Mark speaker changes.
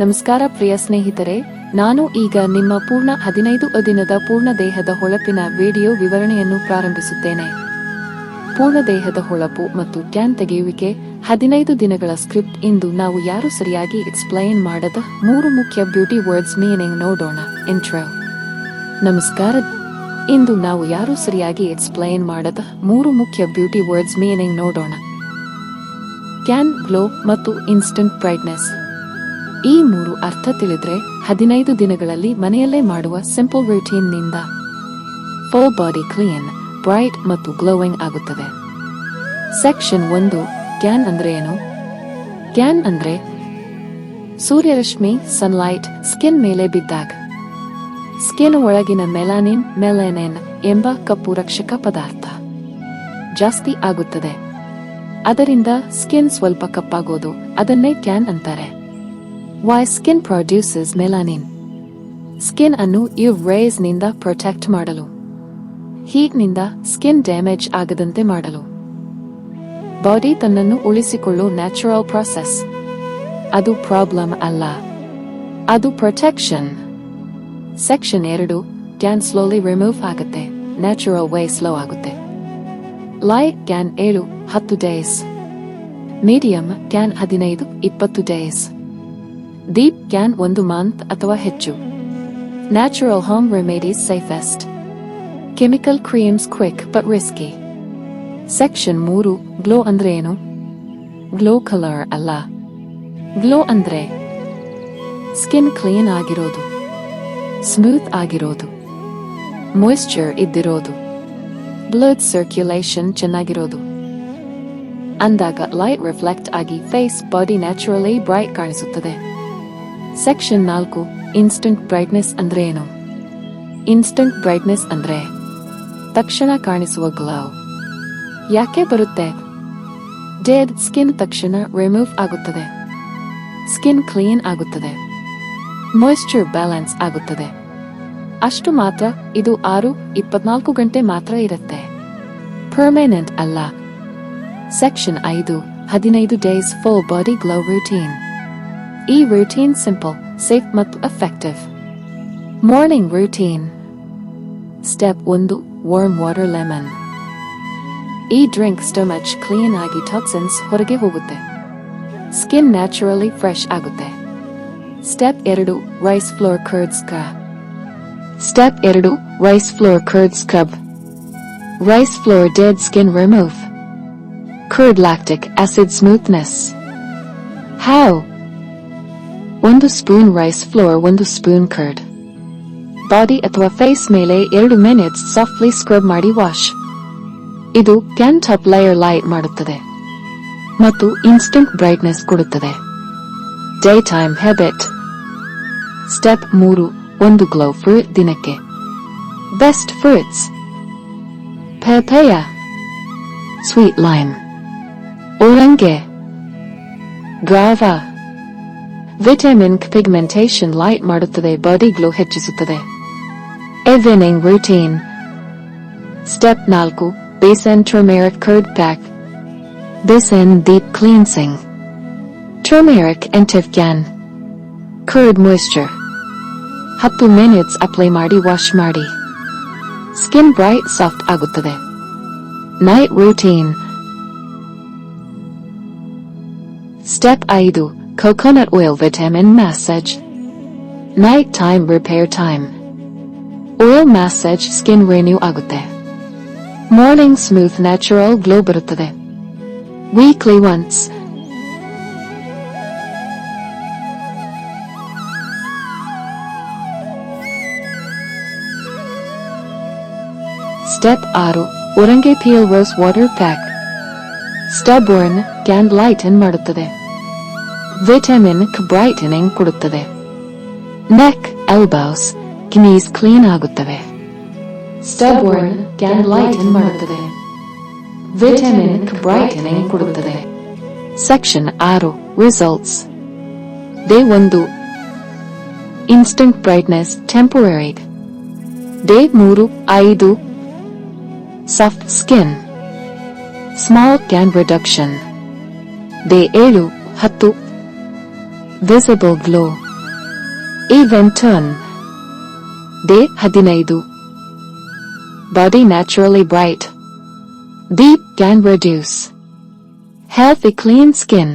Speaker 1: ನಮಸ್ಕಾರ ಪ್ರಿಯ ಸ್ನೇಹಿತರೆ, ನಾನು ಈಗ ನಿಮ್ಮ ಪೂರ್ಣ ಹದಿನೈದು ದಿನದ ಪೂರ್ಣ ದೇಹದ ಹೊಳಪಿನ ವಿಡಿಯೋ ವಿವರಣೆಯನ್ನು ಪ್ರಾರಂಭಿಸುತ್ತೇನೆ. ಪೂರ್ಣ ದೇಹದ ಹೊಳಪು ಮತ್ತು ಟ್ಯಾನ್ ತೆಗೆಯುವಿಕೆ ಹದಿನೈದು ದಿನಗಳ ಸ್ಕ್ರಿಪ್ಟ್ ಇಂದು ನಾವು ಯಾರು ಸರಿಯಾಗಿ ಎಕ್ಸ್ಪ್ಲೈನ್ ಮಾಡದ ಮೂರು ಮುಖ್ಯ ಬ್ಯೂಟಿ ವರ್ಡ್ಸ್ ಮೀನಿಂಗ್ ನೋಡೋಣ. ಇಂಟ್ರೋ ನಮಸ್ಕಾರ. ಇಂದು ನಾವು ಯಾರು ಸರಿಯಾಗಿ ಎಕ್ಸ್ಪ್ಲೈನ್ ಮಾಡದ ಮೂರು ಮುಖ್ಯ ಬ್ಯೂಟಿ ವರ್ಡ್ಸ್ ಮೀನಿಂಗ್ ನೋಡೋಣ. ಕ್ಯಾನ್ ಗ್ಲೋ ಮತ್ತು ಇನ್ಸ್ಟಂಟ್ ಬ್ರೈಟ್ನೆಸ್ ಈ ಮೂರು ಅರ್ಥ ತಿಳಿದ್ರೆ ಹದಿನೈದು ದಿನಗಳಲ್ಲಿ ಮನೆಯಲ್ಲೇ ಮಾಡುವ ಸಿಂಪಲ್ ರೂಟೀನ್ನಿಂದ. ಫುಲ್ ಬಾಡಿ ಕ್ಲೀನ್ ಬ್ರೈಟ್ ಮತ್ತು ಗ್ಲೋವಿಂಗ್ ಆಗುತ್ತದೆ. ಸೆಕ್ಷನ್ ಒಂದು ಕ್ಯಾನ್ ಅಂದ್ರೆ ಏನು? ಕ್ಯಾನ್ ಅಂದ್ರೆ ಸೂರ್ಯರಶ್ಮಿ ಸನ್ಲೈಟ್ ಸ್ಕಿನ್ ಮೇಲೆ ಬಿದ್ದಾಗ. ಸ್ಕಿನ್ ಒಳಗಿನ ಮೆಲಾನಿನ್ ಮೆಲೆನೆನ್ ಎಂಬ ಕಪ್ಪು ರಕ್ಷಕ ಪದಾರ್ಥ. ಜಾಸ್ತಿ ಆಗುತ್ತದೆ. ಅದರಿಂದ ಸ್ಕಿನ್ ಸ್ವಲ್ಪ ಕಪ್ಪಾಗೋದು, ಅದನ್ನೇ ಕ್ಯಾನ್ ಅಂತಾರೆ. Why skin produces melanin skin ಅನ್ನು ಇವ್ ರೇಸ್ನಿಂದ ಪ್ರೊಟೆಕ್ಟ್ ಮಾಡಲು. ಹೀಟ್ನಿಂದ ಸ್ಕಿನ್ ಡ್ಯಾಮೇಜ್ ಆಗದಂತೆ ಮಾಡಲು. ಬಾಡಿ ತನ್ನನ್ನು ಉಳಿಸಿಕೊಳ್ಳೋ ನ್ಯಾಚುರಲ್ ಪ್ರಾಸೆಸ್ ಅದು ಪ್ರಾಬ್ಲಮ್ ಅಲ್ಲ. ಅದು ಪ್ರೊಟೆಕ್ಷನ್ ಸೆಕ್ಷನ್ ಎರಡು ಕ್ಯಾನ್ ಸ್ಲೋಲಿ ರಿಮೂವ್ ಆಗುತ್ತೆ. ನ್ಯಾಚುರಲ್ ವೇ ಸ್ಲೋ ಆಗುತ್ತೆ. ಲೈಟ್ ಕ್ಯಾನ್ ಏಳು, ಹತ್ತು ಡೇಸ್ ಮೀಡಿಯಂ ಕ್ಯಾನ್ ಹದಿನೈದು, ಇಪ್ಪತ್ತು ಡೇಸ್ ಡೀಪ್ ಕ್ಯಾನ್ ಒಂದು ಮಂತ್ ಅಥವಾ ಹೆಚ್ಚು. Natural home remedies safest chemical creams quick but risky section ಮೂರು ಗ್ಲೋ ಅಂದ್ರೆ ಏನು ಗ್ಲೋ ಕಲರ್ ಅಲ್ಲ. ಗ್ಲೋ ಅಂದ್ರೆ ಸ್ಕಿನ್ ಕ್ಲೀನ್ ಆಗಿರೋದು. ಸ್ಮೂತ್ ಆಗಿರೋದು. ಮಾಯಿಶ್ಚರ್ ಇದ್ದಿರೋದು. ಬ್ಲಡ್ ಸರ್ಕ್ಯುಲೇಷನ್ ಚೆನ್ನಾಗಿರೋದು. ಅಂದಾಗ ಲೈಟ್ ರಿಫ್ಲೆಕ್ಟ್ ಆಗಿ ಫೇಸ್ ಬಾಡಿ ನ್ಯಾಚುರಲಿ ಬ್ರೈಟ್ ಕಾಣಿಸುತ್ತದೆ. ಸೆಕ್ಷನ್ ನಾಲ್ಕು ಇನ್ಸ್ಟಂಟ್ ಬ್ರೈಟ್ನೆಸ್ ಅಂದ್ರೆ ಏನು? ಇನ್ಸ್ಟಂಟ್ ಬ್ರೈಟ್ನೆಸ್ ಅಂದ್ರೆ ತಕ್ಷಣ ಕಾಣಿಸುವ ಗ್ಲೋ ಯಾಕೆ ಬರುತ್ತೆ? ಡೇಡ್ ಸ್ಕಿನ್ ತಕ್ಷಣ ರಿಮೂವ್ ಆಗುತ್ತದೆ. ಸ್ಕಿನ್ ಕ್ಲೀನ್ ಆಗುತ್ತದೆ. ಮಾಯಿಶ್ಚರ್ ಬ್ಯಾಲೆನ್ಸ್ ಆಗುತ್ತದೆ. ಅಷ್ಟು ಮಾತ್ರ, ಇದು ಆರು, ಇಪ್ಪತ್ನಾಲ್ಕು ಗಂಟೆ ಮಾತ್ರ ಇರುತ್ತೆ. ಪರ್ಮನೆಂಟ್ ಅಲ್ಲ. ಸೆಕ್ಷನ್ ಐದು, ಹದಿನೈದು days full body glow routine ಈ ರೂಟೀನ್ ಸಿಂಪಲ್ ಸೇಫ್ ಮತ್ತು ಎಫೆಕ್ಟಿವ್ ಮಾರ್ನಿಂಗ್ ರೂಟೀನ್ ಸ್ಟೆಪ್ ಒಂದು ವಾರ್ಮ್ ವಾಟರ್ ಲೆಮನ್ ಈ ಡ್ರಿಂಕ್ ಸ್ಟಮಚ್ ಕ್ಲೀನ್ ಆಗಿ ಟಾಕ್ಸಿನ್ಸ್ ಹೊರಗೆ ಹೋಗುತ್ತೆ ಸ್ಕಿನ್ ನ್ಯಾಚುರಲಿ ಫ್ರೆಶ್ ಆಗುತ್ತೆ ಸ್ಟೆಪ್ ಎರಡು rice flour curd scrub step ಎರಡು rice flour curd scrub rice flour dead skin remove curd lactic acid smoothness how ಒಂದು spoon rice floor ಒಂದು spoon curd body ಅಥವಾ face ಮೇಲೆ ಎರಡು ಮಿನಿಟ್ಸ್ ಸಾಫ್ಟ್ಲಿ ಸ್ಕ್ರಬ್ ಮಾಡಿ wash ಇದು can top layer light ಮಾಡುತ್ತದೆ ಮತ್ತು ಇನ್ಸ್ಟಂಟ್ ಬ್ರೈಟ್ನೆಸ್ ಕೊಡುತ್ತದೆ ಡೇ ಟೈಮ್ ಹೆಬಿಟ್ ಸ್ಟೆಪ್ ಮೂರು ಒಂದು ಗ್ಲೋ ಫ್ರೂಟ್ ದಿನಕ್ಕೆ best fruits papaya sweet lime orange guava vitamin pigmentation light ಮಾಡುತ್ತದೆ ಬಾಡಿ ಗ್ಲೋ ಹೆಚ್ಚಿಸುತ್ತದೆ ಎವಿನಿಂಗ್ ರೂಟೀನ್ ಸ್ಟೆಪ್ ನಾಲ್ಕು besan turmeric curd pack besan deep cleansing turmeric ಎಂಟಿವ್ can curd moisture ಹತ್ತು minutes apply ಮಾಡಿ wash ಮಾಡಿ skin bright soft ಆಗುತ್ತದೆ night routine step ಐದು coconut oil vitamin massage. Night time repair time. Oil massage skin renew ಆಗುತ್ತೆ morning smooth natural glow ಬರುತ್ತದೆ weekly once step ಆರು orange peel rose water pack stubborn can lighten ಮಾಡುತ್ತದೆ vitamin brightening ಕೊಡುತ್ತದೆ. Neck elbows knees clean ಆಗುತ್ತವೆ. Stubborn tan lighten ಮಾಡುತ್ತದೆ. Vitamin brightening ಕೊಡುತ್ತದೆ. Section ಆರು results day ಒಂದು. ಇನ್ಸ್ಟಂಟ್ ಬ್ರೈಟ್ನೆಸ್ ಟೆಂಪೋರರಿ ಡೇ ಮೂರು, ಐದು. Soft skin small tan reduction day ಏಳು, ಹತ್ತು. visible glow Even turn. Day ಹದಿನೈದು Body naturally bright. Deep can reduce. Healthy clean skin.